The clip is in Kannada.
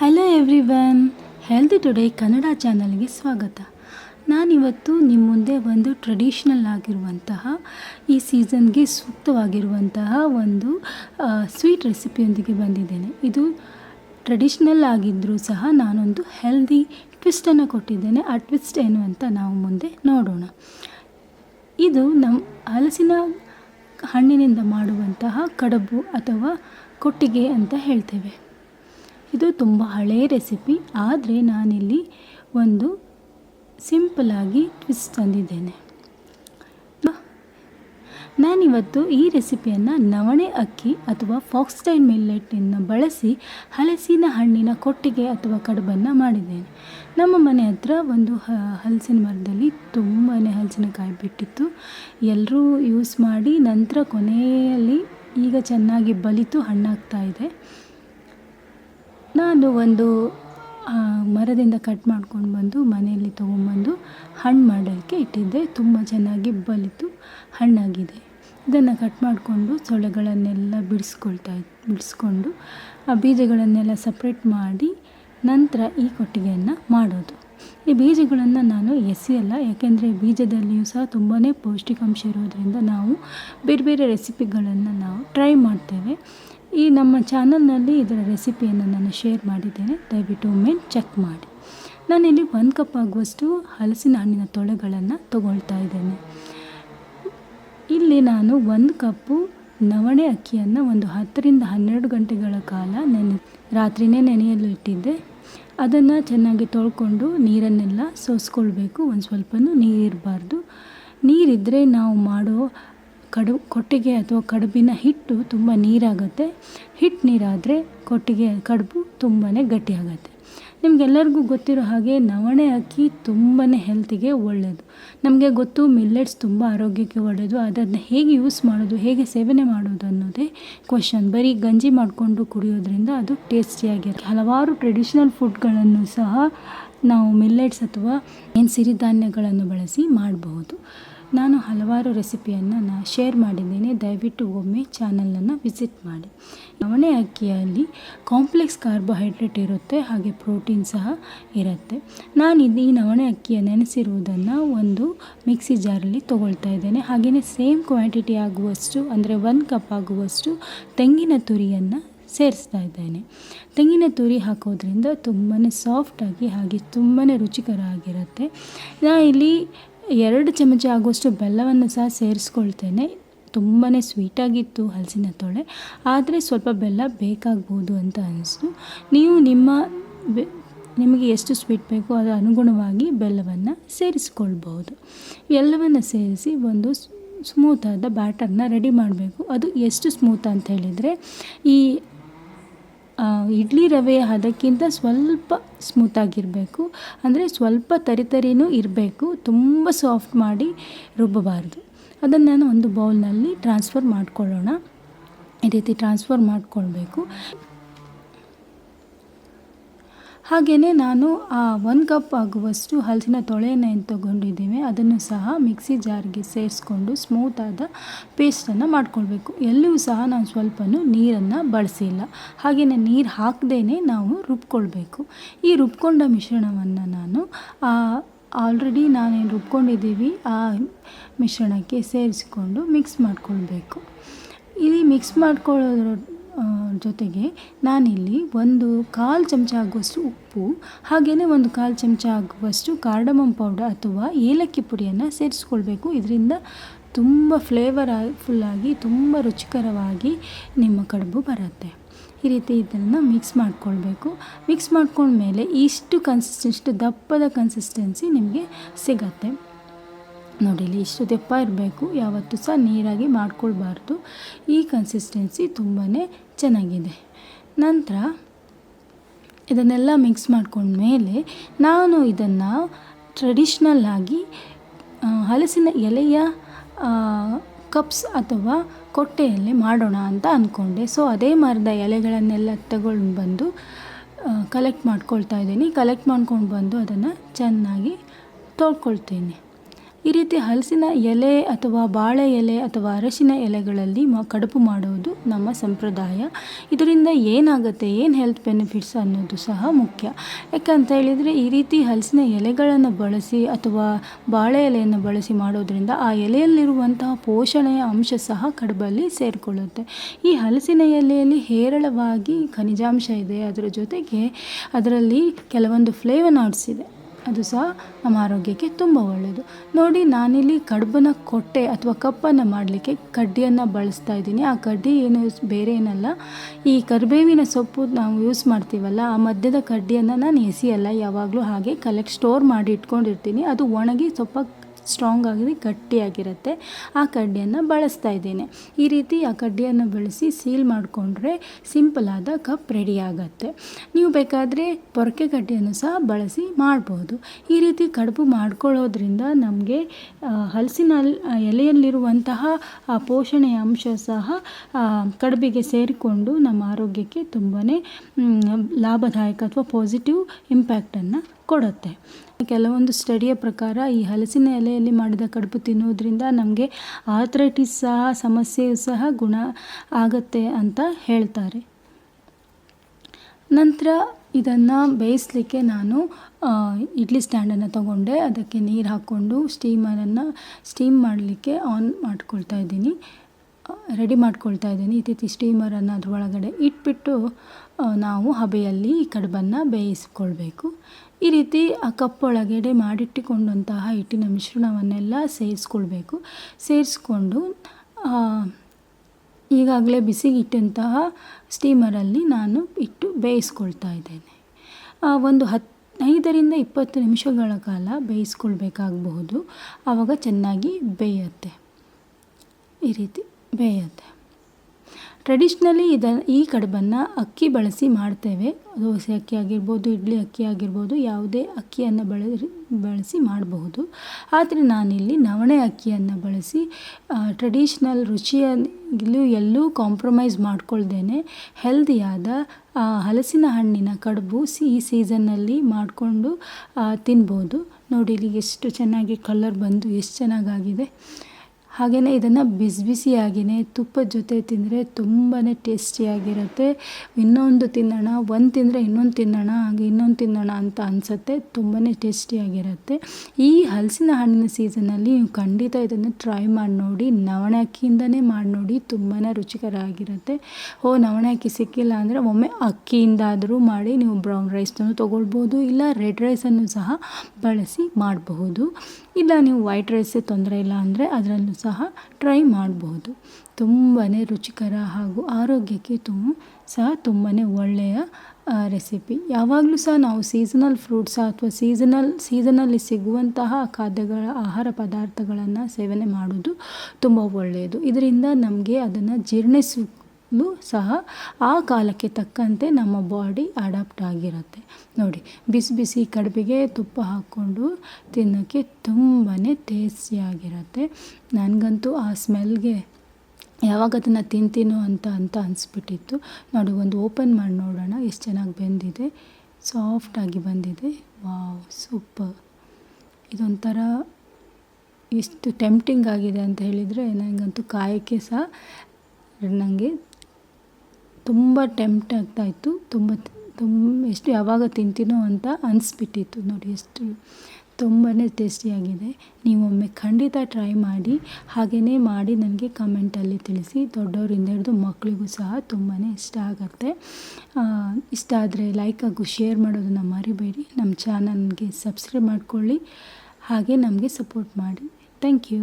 Hello everyone healthy today Kannada ಚಾನಲ್ಗೆ ಸ್ವಾಗತ. ನಾನಿವತ್ತು ನಿಮ್ಮ ಮುಂದೆ ಒಂದು ಟ್ರೆಡಿಷ್ನಲ್ ಆಗಿರುವಂತಹ, ಈ ಸೀಸನ್ಗೆ ಸೂಕ್ತವಾಗಿರುವಂತಹ ಒಂದು ಸ್ವೀಟ್ ರೆಸಿಪಿಯೊಂದಿಗೆ ಬಂದಿದ್ದೇನೆ. ಇದು ಟ್ರೆಡಿಷ್ನಲ್ ಆಗಿದ್ದರೂ ಸಹ ನಾನೊಂದು ಹೆಲ್ದಿ ಟ್ವಿಸ್ಟನ್ನು ಕೊಟ್ಟಿದ್ದೇನೆ. ಆ ಟ್ವಿಸ್ಟ್ ಏನು ಅಂತ ನಾವು ಮುಂದೆ ನೋಡೋಣ. ಇದು ನಮ್ಮ ಹಲಸಿನ ಹಣ್ಣಿನಿಂದ ಮಾಡುವಂತಹ ಕಡಬು ಅಥವಾ ಕೊಟ್ಟಿಗೆ ಅಂತ ಹೇಳ್ತೇವೆ. ಇದು ತುಂಬ ಹಳೆಯ ರೆಸಿಪಿ ಆದರೆ ನಾನಿಲ್ಲಿ ಒಂದು ಸಿಂಪಲಾಗಿ ಟ್ವಿಸ್ಟ್ ತಂದಿದ್ದೇನೆ. ನಾನಿವತ್ತು ಈ ರೆಸಿಪಿಯನ್ನು ನವಣೆ ಅಕ್ಕಿ ಅಥವಾ ಫಾಕ್ಸ್ಟೈಲ್ ಮಿಲ್ಲೆಟನ್ನು ಬಳಸಿ ಹಲಸಿನ ಹಣ್ಣಿನ ಕೊಟ್ಟಿಗೆ ಅಥವಾ ಕಡುಬನ್ನು ಮಾಡಿದ್ದೇನೆ. ನಮ್ಮ ಮನೆ ಹತ್ರ ಒಂದು ಹಲಸಿನ ಮರದಲ್ಲಿ ತುಂಬಾ ಹಲಸಿನಕಾಯಿ ಬಿಟ್ಟಿತ್ತು. ಎಲ್ಲರೂ ಯೂಸ್ ಮಾಡಿ ನಂತರ ಕೊನೆಯಲ್ಲಿ ಈಗ ಚೆನ್ನಾಗಿ ಬಲಿತು, ಹಣ್ಣಾಗ್ತಾ ಇದೆ. ನಾನು ಒಂದು ಮರದಿಂದ ಕಟ್ ಮಾಡ್ಕೊಂಡು ಬಂದು ಮನೆಯಲ್ಲಿ ತೊಗೊಂಬಂದು ಹಣ್ಣು ಮಾಡೋಕ್ಕೆ ಇಟ್ಟಿದ್ದೆ. ತುಂಬ ಚೆನ್ನಾಗಿ ಬಲಿತು ಹಣ್ಣಾಗಿದೆ. ಇದನ್ನು ಕಟ್ ಮಾಡಿಕೊಂಡು ಸೊಳ್ಳೆಗಳನ್ನೆಲ್ಲ ಬಿಡಿಸ್ಕೊಳ್ತಾ ಬಿಡಿಸ್ಕೊಂಡು ಆ ಬೀಜಗಳನ್ನೆಲ್ಲ ಸಪ್ರೇಟ್ ಮಾಡಿ ನಂತರ ಈ ಕೊಟ್ಟಿಗೆಯನ್ನು ಮಾಡೋದು. ಈ ಬೀಜಗಳನ್ನು ನಾನು ಎಸೆಯಲ್ಲ, ಯಾಕೆಂದರೆ ಬೀಜದಲ್ಲಿಯೂ ಸಹ ತುಂಬಾ ಪೌಷ್ಟಿಕಾಂಶ ಇರೋದರಿಂದ ನಾವು ಬೇರೆ ಬೇರೆ ರೆಸಿಪಿಗಳನ್ನು ನಾವು ಟ್ರೈ ಮಾಡ್ತೇವೆ. ಈ ನಮ್ಮ ಚಾನಲ್ನಲ್ಲಿ ಇದರ ರೆಸಿಪಿಯನ್ನು ನಾನು ಶೇರ್ ಮಾಡಿದ್ದೇನೆ. ದಯವಿಟ್ಟು ಒಮ್ಮೆ ಚೆಕ್ ಮಾಡಿ. ನಾನಿಲ್ಲಿ ಒಂದು ಕಪ್ ಆಗುವಷ್ಟು ಹಲಸಿನ ಹಣ್ಣಿನ ತೊಳೆಗಳನ್ನು ತಗೊಳ್ತಾ ಇದ್ದೇನೆ. ಇಲ್ಲಿ ನಾನು ಒಂದು ಕಪ್ಪು ನವಣೆ ಅಕ್ಕಿಯನ್ನು ಒಂದು ಹತ್ತರಿಂದ ಹನ್ನೆರಡು ಗಂಟೆಗಳ ಕಾಲ ನೆನೆ ರಾತ್ರಿಯೇ ನೆನೆಯಲು ಇಟ್ಟಿದ್ದೆ. ಅದನ್ನು ಚೆನ್ನಾಗಿ ತೊಳ್ಕೊಂಡು ನೀರನ್ನೆಲ್ಲ ಸೋಸ್ಕೊಳ್ಬೇಕು. ಒಂದು ಸ್ವಲ್ಪನೂ ನೀರಿರಬಾರ್ದು ನೀರಿದ್ದರೆ ನಾವು ಮಾಡೋ ಕಡುಬು ಕೊಟ್ಟಿಗೆ ಅಥವಾ ಕಡುಬಿನ ಹಿಟ್ಟು ತುಂಬ ನೀರಾಗುತ್ತೆ. ಹಿಟ್ಟು ನೀರಾದರೆ ಕೊಟ್ಟಿಗೆ ಕಡುಬು ತುಂಬಾ ಗಟ್ಟಿಯಾಗುತ್ತೆ. ನಿಮಗೆಲ್ಲರಿಗೂ ಗೊತ್ತಿರೋ ಹಾಗೆ ನವಣೆ ಅಕ್ಕಿ ತುಂಬಾ ಹೆಲ್ತಿಗೆ ಒಳ್ಳೆಯದು ನಮಗೆ ಗೊತ್ತು ಮಿಲ್ಲೆಟ್ಸ್ ತುಂಬ ಆರೋಗ್ಯಕ್ಕೆ ಒಳ್ಳೆಯದು ಅದನ್ನು ಹೇಗೆ ಯೂಸ್ ಮಾಡೋದು, ಹೇಗೆ ಸೇವನೆ ಮಾಡೋದು ಅನ್ನೋದೇ ಕ್ವಶನ್ ಬರೀ ಗಂಜಿ ಮಾಡಿಕೊಂಡು ಕುಡಿಯೋದ್ರಿಂದ ಅದು ಟೇಸ್ಟಿಯಾಗಿರುತ್ತೆ ಹಲವಾರು ಟ್ರೆಡಿಷ್ನಲ್ ಫುಡ್ಗಳನ್ನು ಸಹ ನಾವು ಮಿಲ್ಲೆಟ್ಸ್ ಅಥವಾ ಏನು ಸಿರಿಧಾನ್ಯಗಳನ್ನು ಬಳಸಿ ಮಾಡಬಹುದು. ನಾನು ಹಲವಾರು ರೆಸಿಪಿಯನ್ನು ನಾನು ಶೇರ್ ಮಾಡಿದ್ದೇನೆ. ದಯವಿಟ್ಟು ಒಮ್ಮೆ ಚಾನಲನ್ನು ವಿಸಿಟ್ ಮಾಡಿ. ನವಣೆ ಅಕ್ಕಿಯಲ್ಲಿ ಕಾಂಪ್ಲೆಕ್ಸ್ ಕಾರ್ಬೋಹೈಡ್ರೇಟ್ ಇರುತ್ತೆ, ಹಾಗೆ ಪ್ರೋಟೀನ್ ಸಹ ಇರುತ್ತೆ. ನಾನು ಇದು ಈ ನವಣೆ ಅಕ್ಕಿಯ ನೆನೆಸಿರುವುದನ್ನು ಒಂದು ಮಿಕ್ಸಿ ಜಾರಲ್ಲಿ ತೊಗೊಳ್ತಾ ಇದ್ದೇನೆ. ಹಾಗೆಯೇ ಸೇಮ್ ಕ್ವಾಂಟಿಟಿ ಆಗುವಷ್ಟು, ಅಂದರೆ ಒಂದು ಕಪ್ ಆಗುವಷ್ಟು ತೆಂಗಿನ ತುರಿಯನ್ನು ಸೇರಿಸ್ತಾ ಇದ್ದೇನೆ. ತೆಂಗಿನ ತುರಿ ಹಾಕೋದ್ರಿಂದ ತುಂಬಾ ಸಾಫ್ಟಾಗಿ ಹಾಗೆ ತುಂಬಾ ರುಚಿಕರ ಆಗಿರುತ್ತೆ. ನಾ ಇಲ್ಲಿ ಎರಡು ಚಮಚ ಆಗುವಷ್ಟು ಬೆಲ್ಲವನ್ನು ಸಹ ಸೇರಿಸ್ಕೊಳ್ತೇನೆ. ತುಂಬಾ ಸ್ವೀಟಾಗಿತ್ತು ಹಲಸಿನ ತೊಳೆ. ಆದರೆ ಸ್ವಲ್ಪ ಬೆಲ್ಲ ಬೇಕಾಗ್ಬೋದು ಅಂತ ಅನಿಸ್ತು. ನೀವು ನಿಮ್ಮ ನಿಮಗೆ ಎಷ್ಟು ಸ್ವೀಟ್ ಬೇಕೋ ಅದರ ಅನುಗುಣವಾಗಿ ಬೆಲ್ಲವನ್ನು ಸೇರಿಸ್ಕೊಳ್ಬೋದು. ಎಲ್ಲವನ್ನು ಸೇರಿಸಿ ಒಂದು ಸ್ಮೂತಾದ ಬ್ಯಾಟರ್ನ ರೆಡಿ ಮಾಡಬೇಕು. ಅದು ಎಷ್ಟು ಸ್ಮೂತ್ ಅಂತ ಹೇಳಿದರೆ, ಈ ಇಡ್ಲಿ ರವೆ ಅದಕ್ಕಿಂತ ಸ್ವಲ್ಪ ಸ್ಮೂತಾಗಿರಬೇಕು ಅಂದರೆ ಸ್ವಲ್ಪ ತರಿತರಿನೂ ಇರಬೇಕು. ತುಂಬ ಸಾಫ್ಟ್ ಮಾಡಿ ರುಬ್ಬಬಾರ್ದು. ಅದನ್ನು ನಾನು ಒಂದು ಬೌಲ್ನಲ್ಲಿ ಟ್ರಾನ್ಸ್ಫರ್ ಮಾಡಿಕೊಳ್ಳೋಣ. ಈ ರೀತಿ ಟ್ರಾನ್ಸ್ಫರ್ ಮಾಡಿಕೊಳ್ಬೇಕು. ಹಾಗೆಯೇ ನಾನು ಆ ಒಂದು ಕಪ್ ಆಗುವಷ್ಟು ಹಲಸಿನ ತೊಳೆಯನ್ನು ಏನು ತೊಗೊಂಡಿದ್ದೇವೆ. ಅದನ್ನು ಸಹ ಮಿಕ್ಸಿ ಜಾರ್ಗೆ ಸೇರಿಸ್ಕೊಂಡು ಸ್ಮೂತಾದ ಪೇಸ್ಟನ್ನು ಮಾಡ್ಕೊಳ್ಬೇಕು. ಎಲ್ಲೂ ಸಹ ನಾನು ಸ್ವಲ್ಪನೂ ನೀರನ್ನು ಬಳಸಿಲ್ಲ. ಹಾಗೆಯೇ ನೀರು ಹಾಕದೇ ನಾವು ರುಬ್ಕೊಳ್ಬೇಕು. ಈ ರುಬ್ಕೊಂಡ ಮಿಶ್ರಣವನ್ನು ನಾನು ಆಲ್ರೆಡಿ ನಾನೇನು ರುಬ್ಕೊಂಡಿದ್ದೀವಿ, ಆ ಮಿಶ್ರಣಕ್ಕೆ ಸೇರಿಸಿಕೊಂಡು ಮಿಕ್ಸ್ ಮಾಡಿಕೊಳ್ಬೇಕು. ಇಲ್ಲಿ ಮಿಕ್ಸ್ ಮಾಡ್ಕೊಳ್ಳೋದ್ರ ಜೊತೆಗೆ ನಾನಿಲ್ಲಿ ಒಂದು ಕಾಲು ಚಮಚ ಆಗುವಷ್ಟು ಉಪ್ಪು ಹಾಗೆಯೇ ಒಂದು ಕಾಲು ಚಮಚ ಆಗುವಷ್ಟು ಕಾರ್ಡಮಮ್ ಪೌಡರ್ ಅಥವಾ ಏಲಕ್ಕಿ ಪುಡಿಯನ್ನು ಸೇರಿಸ್ಕೊಳ್ಬೇಕು. ಇದರಿಂದ ತುಂಬ ಫ್ಲೇವರ್ ಫುಲ್ಲಾಗಿ ತುಂಬ ರುಚಿಕರವಾಗಿ ನಿಮ್ಮ ಕಡುಬು ಬರುತ್ತೆ. ಈ ರೀತಿ ಇದನ್ನು ಮಿಕ್ಸ್ ಮಾಡಿಕೊಳ್ಬೇಕು. ಮಿಕ್ಸ್ ಮಾಡ್ಕೊಂಡ್ಮೇಲೆ ಇಷ್ಟು ಕನ್ಸಿಸ್ಟೆನ್ಸಿ ದಪ್ಪದ ಕನ್ಸಿಸ್ಟೆನ್ಸಿ ನಿಮಗೆ ಸಿಗತ್ತೆ. ನೋಡಿ ಇಲ್ಲಿ ಇಷ್ಟು ದಪ್ಪ ಇರಬೇಕು, ಯಾವತ್ತೂ ಸಹ ನೀರಾಗಿ ಮಾಡ್ಕೊಳ್ಬಾರ್ದು. ಈ ಕನ್ಸಿಸ್ಟೆನ್ಸಿ ತುಂಬಾ ಚೆನ್ನಾಗಿದೆ. ನಂತರ, ಇದನ್ನೆಲ್ಲ ಮಿಕ್ಸ್ ಮಾಡ್ಕೊಂಡ್ಮೇಲೆ, ನಾನು ಇದನ್ನು ಟ್ರೆಡಿಷ್ನಲ್ ಆಗಿ ಹಲಸಿನ ಎಲೆಯ ಕಪ್ಸ್ ಅಥವಾ ಕೊಟ್ಟೆಯಲ್ಲಿ ಮಾಡೋಣ ಅಂತ ಅಂದ್ಕೊಂಡೆ ಸೊ ಅದೇ ಮರದ ಎಲೆಗಳನ್ನೆಲ್ಲ ತಗೊಂಡು ಬಂದು ಕಲೆಕ್ಟ್ ಮಾಡ್ಕೊಳ್ತಾ ಇದ್ದೀನಿ. ಕಲೆಕ್ಟ್ ಮಾಡ್ಕೊಂಡು ಬಂದು ಅದನ್ನು ಚೆನ್ನಾಗಿ ತೊಳ್ಕೊಳ್ತೀನಿ. ಈ ರೀತಿ ಹಲಸಿನ ಎಲೆ ಅಥವಾ ಬಾಳೆ ಎಲೆ ಅಥವಾ ಅರಶಿನ ಎಲೆಗಳಲ್ಲಿ ಮ ಕಡುಪು ಮಾಡುವುದು ನಮ್ಮ ಸಂಪ್ರದಾಯ. ಇದರಿಂದ ಏನಾಗುತ್ತೆ, ಏನು ಹೆಲ್ತ್ ಬೆನಿಫಿಟ್ಸ್ ಅನ್ನೋದು ಸಹ ಮುಖ್ಯ. ಯಾಕಂತ ಹೇಳಿದರೆ ಈ ರೀತಿ ಹಲಸಿನ ಎಲೆಗಳನ್ನು ಬಳಸಿ ಅಥವಾ ಬಾಳೆ ಎಲೆಯನ್ನು ಬಳಸಿ ಮಾಡೋದ್ರಿಂದ ಆ ಎಲೆಯಲ್ಲಿರುವಂತಹ ಪೋಷಣೆಯ ಅಂಶ ಸಹ ಕಡುಬಲ್ಲಿ ಸೇರಿಕೊಳ್ಳುತ್ತೆ. ಈ ಹಲಸಿನ ಎಲೆಯಲ್ಲಿ ಹೇರಳವಾಗಿ ಖನಿಜಾಂಶ ಇದೆ. ಅದರ ಜೊತೆಗೆ ಅದರಲ್ಲಿ ಕೆಲವೊಂದು ಫ್ಲೇವನಾಯ್ಡ್ಸ್ ಇದೆ. ಅದು ಸಹ ನಮ್ಮ ಆರೋಗ್ಯಕ್ಕೆ ತುಂಬ ಒಳ್ಳೆಯದು ನೋಡಿ, ನಾನಿಲ್ಲಿ ಕಡುಬನ ಕೊಟ್ಟೆ ಅಥವಾ ಕಪ್ಪನ್ನು ಮಾಡಲಿಕ್ಕೆ ಕಡ್ಡಿಯನ್ನು ಬಳಸ್ತಾ ಇದ್ದೀನಿ. ಆ ಕಡ್ಡಿ ಏನು ಬೇರೆ ಏನಲ್ಲ. ಈ ಕರಿಬೇವಿನ ಸೊಪ್ಪು ನಾವು ಯೂಸ್ ಮಾಡ್ತೀವಲ್ಲ, ಆ ಮಧ್ಯದ ಕಡ್ಡಿಯನ್ನು ನಾನು ಎಸಿಯಲ್ಲ, ಯಾವಾಗಲೂ ಹಾಗೆ ಕಲೆಕ್ಟ್ ಸ್ಟೋರ್ ಮಾಡಿ ಇಟ್ಕೊಂಡಿರ್ತೀನಿ. ಅದು ಒಣಗಿ ಸ್ವಲ್ಪ ಸ್ಟ್ರಾಂಗ್ ಆಗಿ ಗಟ್ಟಿಯಾಗಿರುತ್ತೆ. ಆ ಕಡ್ಡಿಯನ್ನು ಬಳಸ್ತಾ ಇದ್ದೇನೆ. ಈ ರೀತಿ ಆ ಕಡ್ಡಿಯನ್ನು ಬಳಸಿ ಸೀಲ್ ಮಾಡಿಕೊಂಡ್ರೆ ಸಿಂಪಲಾದ ಕಪ್ ರೆಡಿ ಆಗುತ್ತೆ. ನೀವು ಬೇಕಾದರೆ ಪೊರಕೆ ಕಡ್ಡಿಯನ್ನು ಸಹ ಬಳಸಿ ಮಾಡ್ಬೋದು. ಈ ರೀತಿ ಕಡುಬು ಮಾಡ್ಕೊಳ್ಳೋದ್ರಿಂದ ನಮಗೆ ಹಲಸಿನ ಎಲೆಯಲ್ಲಿರುವಂತಹ ಪೋಷಣೆಯ ಅಂಶ ಸಹ ಕಡುಬಿಗೆ ಸೇರಿಕೊಂಡು ನಮ್ಮ ಆರೋಗ್ಯಕ್ಕೆ ತುಂಬಾ ಲಾಭದಾಯಕ ಅಥವಾ ಪಾಸಿಟಿವ್ ಇಂಪ್ಯಾಕ್ಟನ್ನು ಕೊಡುತ್ತೆ. ಕೆಲವೊಂದು ಸ್ಟಡಿಯ ಪ್ರಕಾರ ಈ ಹಲಸಿನ ಎಲೆಯಲ್ಲಿ ಮಾಡಿದ ಕಡುಬು ತಿನ್ನುವುದರಿಂದ ನಮಗೆ ಆರ್ಥ್ರೈಟಿಸ್ ಸಹ, ಸಮಸ್ಯೆಯು ಸಹ ಗುಣ ಆಗುತ್ತೆ ಅಂತ ಹೇಳ್ತಾರೆ. ನಂತರ ಇದನ್ನು ಬೇಯಿಸಲಿಕ್ಕೆ ನಾನು ಇಡ್ಲಿ ಸ್ಟ್ಯಾಂಡನ್ನು ತಗೊಂಡೆ. ಅದಕ್ಕೆ ನೀರು ಹಾಕ್ಕೊಂಡು ಸ್ಟೀಮರನ್ನು ಸ್ಟೀಮ್ ಮಾಡಲಿಕ್ಕೆ ಆನ್ ಮಾಡ್ಕೊಳ್ತಾ ಇದ್ದೀನಿ. ರೆಡಿ ಮಾಡ್ಕೊಳ್ತಾ ಇದ್ದೀನಿ. ರೀತಿ ಸ್ಟೀಮರನ್ನು ಅದರೊಳಗಡೆ ಇಟ್ಬಿಟ್ಟು ನಾವು ಹಬೆಯಲ್ಲಿ ಈ ಕಡುಬನ್ನು ಬೇಯಿಸ್ಕೊಳ್ಬೇಕು. ಈ ರೀತಿ ಆ ಕಪ್ಪೊಳಗಡೆ ಮಾಡಿಟ್ಟುಕೊಂಡಂತಹ ಹಿಟ್ಟಿನ ಮಿಶ್ರಣವನ್ನೆಲ್ಲ ಸೇರಿಸ್ಕೊಳ್ಬೇಕು. ಸೇರಿಸ್ಕೊಂಡು ಈಗಾಗಲೇ ಬಿಸಿಗಿಟ್ಟಂತಹ ಸ್ಟೀಮರಲ್ಲಿ ನಾನು ಇಟ್ಟು ಬೇಯಿಸ್ಕೊಳ್ತಾ ಇದ್ದೇನೆ. ಒಂದು ಹತ್ತು ಐದರಿಂದ ಇಪ್ಪತ್ತು ನಿಮಿಷಗಳ ಕಾಲ ಬೇಯಿಸ್ಕೊಳ್ಬೇಕಾಗಬಹುದು. ಆವಾಗ ಚೆನ್ನಾಗಿ ಬೇಯುತ್ತೆ. ಈ ರೀತಿ ಬೇಯುತ್ತೆ. ಟ್ರೆಡಿಷ್ನಲಿ ಇದ ಈ ಕಡುಬನ್ನು ಅಕ್ಕಿ ಬಳಸಿ ಮಾಡ್ತೇವೆ. ದೋಸೆ ಅಕ್ಕಿ ಆಗಿರ್ಬೋದು, ಇಡ್ಲಿ ಅಕ್ಕಿ ಆಗಿರ್ಬೋದು, ಯಾವುದೇ ಅಕ್ಕಿಯನ್ನು ಬಳ ಬಳಸಿ ಮಾಡಬಹುದು. ಆದರೆ ನಾನಿಲ್ಲಿ ನವಣೆ ಅಕ್ಕಿಯನ್ನು ಬಳಸಿ ಟ್ರೆಡಿಷ್ನಲ್ ರುಚಿಯಲ್ಲೂ ಎಲ್ಲೂ ಕಾಂಪ್ರಮೈಸ್ ಮಾಡ್ಕೊಳ್ದೇನೆ. ಹೆಲ್ದಿಯಾದ ಹಲಸಿನ ಹಣ್ಣಿನ ಕಡುಬು ಸಿ, ಈ ಸೀಸನ್ನಲ್ಲಿ ಮಾಡಿಕೊಂಡು ತಿನ್ಬೋದು. ನೋಡಿ ಇಲ್ಲಿ ಎಷ್ಟು ಚೆನ್ನಾಗಿ ಕಲರ್ ಬಂದು, ಎಷ್ಟು ಚೆನ್ನಾಗಾಗಿದೆ. ಹಾಗೆಯೇ ಇದನ್ನು ಬಿಸಿ ಬಿಸಿಯಾಗಿಯೇ ತುಪ್ಪದ ಜೊತೆ ತಿಂದರೆ ತುಂಬಾ ಟೇಸ್ಟಿಯಾಗಿರುತ್ತೆ. ಇನ್ನೊಂದು ತಿನ್ನೋಣ, ಒಂದು ತಿಂದರೆ ಇನ್ನೊಂದು ತಿನ್ನೋಣ, ಹಾಗೆ ಇನ್ನೊಂದು ತಿನ್ನೋಣ ಅಂತ ಅನಿಸುತ್ತೆ. ತುಂಬಾ ಟೇಸ್ಟಿಯಾಗಿರುತ್ತೆ. ಈ ಹಲಸಿನ ಹಣ್ಣಿನ ಸೀಸನಲ್ಲಿ ನೀವು ಖಂಡಿತ ಇದನ್ನು ಟ್ರೈ ಮಾಡಿ ನೋಡಿ ನವಣೆ ಅಕ್ಕಿಯಿಂದನೇ ಮಾಡಿ ನೋಡಿ ತುಂಬಾ ರುಚಿಕರ ಆಗಿರುತ್ತೆ ಓ ನವಣೆ ಅಕ್ಕಿ ಸಿಕ್ಕಿಲ್ಲ ಅಂದರೆ ಒಮ್ಮೆ ಅಕ್ಕಿಯಿಂದಾದರೂ ಮಾಡಿ ನೀವು ಬ್ರೌನ್ ರೈಸ್ನೂ ತೊಗೊಳ್ಬೋದು, ಇಲ್ಲ ರೆಡ್ ರೈಸನ್ನು ಸಹ ಬಳಸಿ ಮಾಡಬಹುದು. ಇಲ್ಲ ನೀವು ವೈಟ್ ರೈಸೇ ತೊಂದರೆ ಇಲ್ಲ ಅಂದರೆ ಅದರಲ್ಲೂ ಸಹ ಟ್ರೈ ಮಾಡಬಹುದು ತುಂಬಾ ರುಚಿಕರ ಹಾಗೂ ಆರೋಗ್ಯಕ್ಕೆ ತುಂಬ ಸಹ ತುಂಬಾ ಒಳ್ಳೆಯ ರೆಸಿಪಿ ಯಾವಾಗಲೂ ಸಹ ನಾವು ಸೀಸನಲ್ ಫ್ರೂಟ್ಸ್ ಅಥವಾ ಸೀಸನಲ್ ಸೀಸನಲ್ಲಿ ಸಿಗುವಂತಹ ಖಾದ್ಯಗಳ, ಆಹಾರ ಪದಾರ್ಥಗಳನ್ನು ಸೇವನೆ ಮಾಡೋದು ತುಂಬ ಒಳ್ಳೆಯದು. ಇದರಿಂದ ನಮಗೆ ಅದನ್ನು ಜೀರ್ಣಿಸು ಸಹ ಆ ಕಾಲಕ್ಕೆ ತಕ್ಕಂತೆ ನಮ್ಮ ಬಾಡಿ ಅಡಾಪ್ಟ್ ಆಗಿರುತ್ತೆ. ನೋಡಿ, ಬಿಸಿ ಬಿಸಿ ಕಡುಬಿಗೆ ತುಪ್ಪ ಹಾಕ್ಕೊಂಡು ತಿನ್ನೋಕ್ಕೆ ತುಂಬಾ ಟೇಸ್ಟಿಯಾಗಿರುತ್ತೆ ನನಗಂತೂ ಆ ಸ್ಮೆಲ್ಗೆ ಯಾವಾಗ ಅದನ್ನು ತಿಂತೀನೋ ಅಂತ ಅಂತ ಅನಿಸ್ಬಿಟ್ಟಿತ್ತು. ನೋಡಿ, ಒಂದು ಓಪನ್ ಮಾಡಿ ನೋಡೋಣ, ಎಷ್ಟು ಚೆನ್ನಾಗಿ ಬೆಂದಿದೆ. ಸಾಫ್ಟಾಗಿ ಬಂದಿದೆ. Wow, super. ಇದೊಂಥರ ಎಷ್ಟು ಟೆಂಪ್ಟಿಂಗ್ ಆಗಿದೆ ಅಂತ ಹೇಳಿದರೆ ನನಗಂತೂ ಕಾಯಕ್ಕೆ ಸಹ ನನಗೆ ತುಂಬ ಟೆಂಪ್ಟ್ ಆಗ್ತಾಯಿತ್ತು ತುಂಬ ತುಂಬ ಎಷ್ಟು ಯಾವಾಗ ತಿಂತೀನೋ ಅಂತ ಅನಿಸ್ಬಿಟ್ಟಿತ್ತು ನೋಡಿ ಎಷ್ಟು ತುಂಬಾ ಟೇಸ್ಟಿಯಾಗಿದೆ ನೀವೊಮ್ಮೆ ಖಂಡಿತ ಟ್ರೈ ಮಾಡಿ ಹಾಗೆಯೇ ಮಾಡಿ ನನಗೆ ಕಮೆಂಟಲ್ಲಿ ತಿಳಿಸಿ. ದೊಡ್ಡವರಿಂದ ಹಿಡಿದು ಮಕ್ಕಳಿಗೂ ಸಹ ತುಂಬಾ ಇಷ್ಟ ಆಗುತ್ತೆ. ಇಷ್ಟ ಆದರೆ ಲೈಕ್ ಹಾಗೂ ಶೇರ್ ಮಾಡೋದನ್ನು ಮರಿಬೇಡಿ. ನಮ್ಮ ಚಾನಲ್ಗೆ ಸಬ್ಸ್ಕ್ರೈಬ್ ಮಾಡಿಕೊಳ್ಳಿ. ಹಾಗೆ ನಮಗೆ ಸಪೋರ್ಟ್ ಮಾಡಿ. Thank you